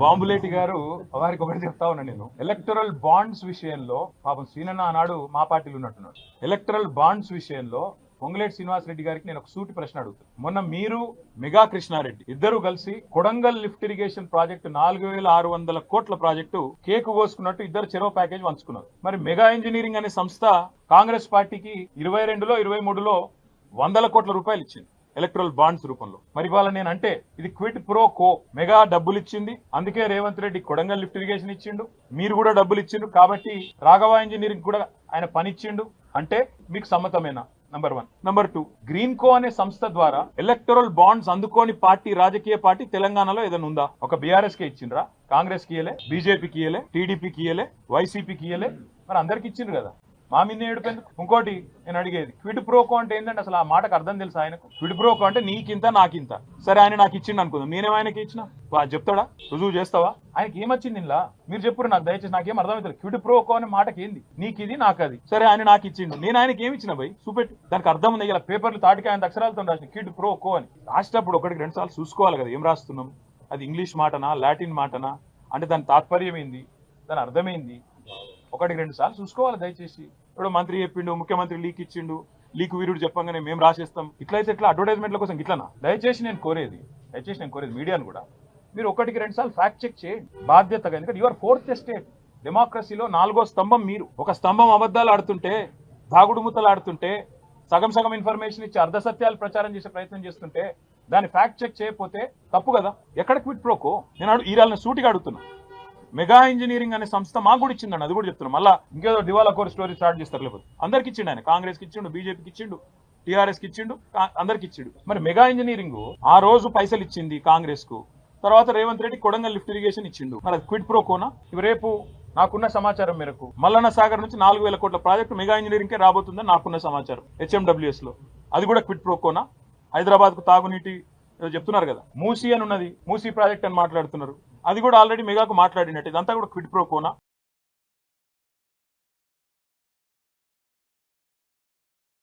బాంబులేటి గారు వారికి ఒకటి చెప్తా ఉన్నా నేను. ఎలక్టరల్ బాండ్స్ విషయంలో పాపం సీనన్న ఆనాడు మా పార్టీలు ఉన్నట్టున్నాడు. ఎలక్టరల్ బాండ్స్ విషయంలో పొంగులేటి శ్రీనివాస్ రెడ్డి గారికి నేను ఒక సూటి ప్రశ్న అడుగుతాను మొన్న మీరు మెగా కృష్ణారెడ్డి ఇద్దరు కలిసి కొడంగల్ లిఫ్ట్ ఇరిగేషన్ ప్రాజెక్టు నాలుగు వేల ఆరు వందల కోట్ల ప్రాజెక్టు కేకు కోసుకున్నట్టు ఇద్దరు చెరవ ప్యాకేజ్ పంచుకున్నారు. మరి మెగా ఇంజనీరింగ్ అనే సంస్థ కాంగ్రెస్ పార్టీకి ఇరవై రెండులో ఇరవై మూడులో వందల కోట్ల రూపాయలు ఇచ్చింది. ఎలక్ట్రల్ బాండ్స్ రూపంలో. మరి ఇవాళ నేను అంటే ఇది క్విట్ ప్రో కో మెగా డబ్బులు ఇచ్చింది. అందుకే రేవంత్ రెడ్డి కొడంగల్ లిఫ్ట్ ఇరిగేషన్ ఇచ్చిండు. మీరు కూడా డబ్బులు ఇచ్చిండు. కాబట్టి రాఘవ ఇంజనీరింగ్ కూడా ఆయన పని ఇచ్చిండు అంటే మీకు సమ్మతమేనా? Number one number two Greenko అనే సంస్థ ద్వారా ఎలక్టరల్ బాండ్స్ అందుకోని పార్టీ రాజకీయ పార్టీ తెలంగాణలో ఏదైనా ఉందా? ఒక బీఆర్ఎస్ కే ఇచ్చిండ్రా? కాంగ్రెస్కి ఇయలే బీజేపీకి ఇయలే టీడీపీకి ఇయలే వైసీపీకి ఇయలే మరి అందరికి ఇచ్చిండ్రు కదా. మా మీద ఏడుపెందుకు? ఇంకోటి నేను అడిగేది క్విడ్ ప్రోకో అంటే ఏంటంటే అసలు ఆ మాటకు అర్థం తెలుసు ఆయనకు? క్విడ్ ప్రోకో అంటే నీకింత నాకింత. సరే ఆయన నాకు ఇచ్చిండు అనుకుందాం. నేనేం ఆయనకి ఇచ్చిన? వా- చెప్తాడా? రుజువు చేస్తావా? ఆయనకి ఏమొచ్చింది ఇలా మీరు చెప్పురు నాకు దయచేసి నాకేం అర్థమవుతుంది క్విడ్ ప్రోకో అనే మాటకి ఏంది? నీకు ఇది నాకు అది సరే ఆయన నాకు ఇచ్చిండు. నేను ఆయనకి ఏమి ఇచ్చిన భయ్? చూపెట్టు. దానికి అర్థం ఉంది. ఇలా పేపర్లు తాటికి ఆయన అక్షరాలతో రాసిన క్విడ్ ప్రోకో అని. రాసేటప్పుడు ఒకటికి రెండు సార్లు చూసుకోవాలి కదా ఏం రాస్తున్నాం? అది ఇంగ్లీష్ మాటనా లాటిన్ మాటనా? అంటే దాని తాత్పర్యం ఏంది? దాని అర్థమైంది ఒకటికి రెండు సార్లు చూసుకోవాలి దయచేసి. ఇప్పుడు మంత్రి చెప్పిండు ముఖ్యమంత్రి లీక్ ఇచ్చిండు లీక్ వీరుడు చెప్పంగానే మేము రాసేస్తాం. ఇట్లయితే ఇట్లా అడ్వర్టైజ్మెంట్ల కోసం ఇట్లనా? దయచేసి నేను కోరేది దయచేసి నేను కోరేది మీడియాను కూడా. మీరు ఒకటికి రెండు సార్లు ఫ్యాక్ట్ చెక్ చేయండి. బాధ్యతగా ఎందుకంటే యువర్ ఫోర్త్ స్టేట్ డెమోక్రసీలో నాలుగో స్తంభం మీరు. ఒక స్తంభం అబద్ధాలు ఆడుతుంటే దాగుడుముతలు ఆడుతుంటే సగం సగం ఇన్ఫర్మేషన్ ఇచ్చి అర్ధ సత్యాలు ప్రచారం చేసే ప్రయత్నం చేస్తుంటే దాన్ని ఫ్యాక్ట్ చెక్ చేయకపోతే తప్పు కదా? ఎక్కడ క్విట్ ప్రోకో నేను అడు ఈరాలని సూటిగా అడుగుతున్నా. మెగా ఇంజనీరింగ్ అనే సంస్థ మాకు కూడా ఇచ్చిందండి అది కూడా చెప్తున్నాం. మళ్ళీ ఇంకేదో దివాలా కోర్ స్టోరీ స్టార్ట్ చేస్తారు లేకపోతే. అందరికి ఇచ్చిండు ఆయన కాంగ్రెస్కి ఇచ్చిండు బీజేపీకి ఇచ్చిండు టీఆర్ఎస్కి ఇచ్చిండు కా- అందరికి ఇచ్చిండు. మరి మెగా ఇంజనీరింగ్ ఆ రోజు పైసలు ఇచ్చింది కాంగ్రెస్కు తర్వాత రేవంత్ రెడ్డి కొడంగల్ లిఫ్ట్ ఇరిగేషన్ ఇచ్చిండు. మరి అది క్విడ్ ప్రో కోనా? ఇవి రేపు నాకున్న సమాచారం మేరకు మల్లన్న సాగర్ నుంచి నాలుగు వేల కోట్ల ప్రాజెక్టు మెగా ఇంజనీరింగ్ కే రాబోతుందని నాకున్న సమాచారం హెచ్ఎండబ్ల్యూఎస్లో అది కూడా క్విడ్ ప్రో కోనా? హైదరాబాద్కు తాగునీటి చెప్తున్నారు కదా. మూసీ అని ఉన్నది మూసీ ప్రాజెక్ట్ అని మాట్లాడుతున్నారు. అది కూడా ఆల్రెడీ మెగాకు మాట్లాడినట్టు ఇదంతా కూడా క్విడ్ ప్రో కోనా?